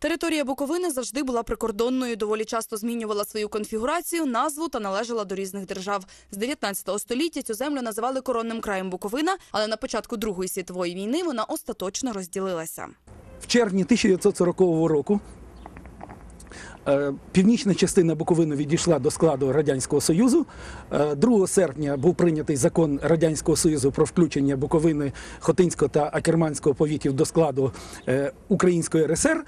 Територія Буковини завжди була прикордонною, доволі часто змінювала свою конфігурацію, назву та належала до різних держав. З 19 століття цю землю називали коронним краєм Буковина, але на початку Другої світової війни вона остаточно розділилася. В червні 1940 року е, північна частина Буковини відійшла до складу Радянського Союзу. Е, 2 серпня був прийнятий закон Радянського Союзу про включення Буковини, Хотинського та Акерманського повітів до складу е, Української РСР.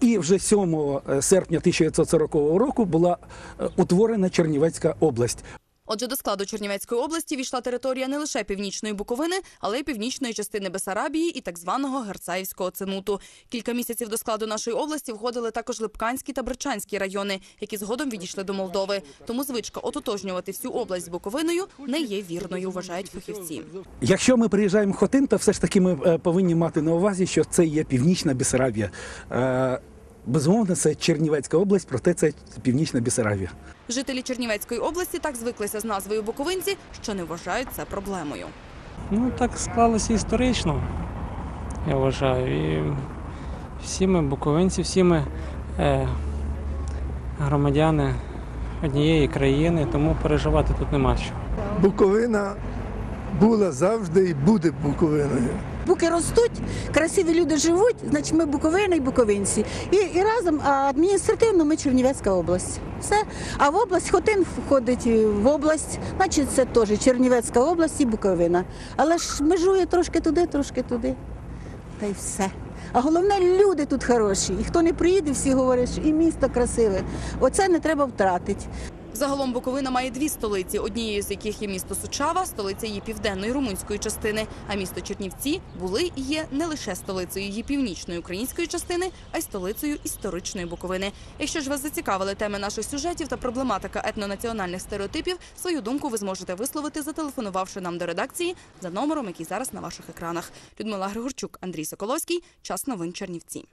І вже 7 серпня 1940 року була е, утворена Чернівецька область. Отже, до складу Чернівецької області війшла територія не лише північної Буковини, але й північної частини Бесарабії і так званого Герцаївського цинуту. Кілька місяців до складу нашої області входили також Липканські та Бричанські райони, які згодом відійшли до Молдови. Тому звичка ототожнювати всю область з Буковиною не є вірною, вважають фахівці. Якщо ми приїжджаємо в Хотин, то все ж таки ми е, повинні мати на увазі, що це є північна Бесарабія. Безумовно, це Чернівецька область, проте це північна Бесарабія. Жителі Чернівецької області так звиклися з назвою Буковинці, що не вважають це проблемою. Ну, так склалося історично, я вважаю. І всі ми буковинці, всі ми е, громадяни однієї країни, тому переживати тут нема що. Буковина була завжди і буде Буковиною. Буки ростуть, красиві люди живуть, значить ми Буковина і Буковинці. І, і разом адміністративно ми Чернівецька область. Все. А в область Хотин входить в область, значить це теж Чернівецька область і Буковина. Але ж межує трошки туди, трошки туди. Та й все. А головне, люди тут хороші. І хто не приїде, всі говорять, що і місто красиве. Оце не треба втратити. Загалом Буковина має дві столиці, однією з яких є місто Сучава, столиця її південної румунської частини. А місто Чернівці були і є не лише столицею її північної української частини, а й столицею історичної Буковини. Якщо ж вас зацікавили теми наших сюжетів та проблематика етнонаціональних стереотипів, свою думку ви зможете висловити, зателефонувавши нам до редакції за номером, який зараз на ваших екранах. Людмила Григорчук, Андрій Соколовський. Час новин Чернівці.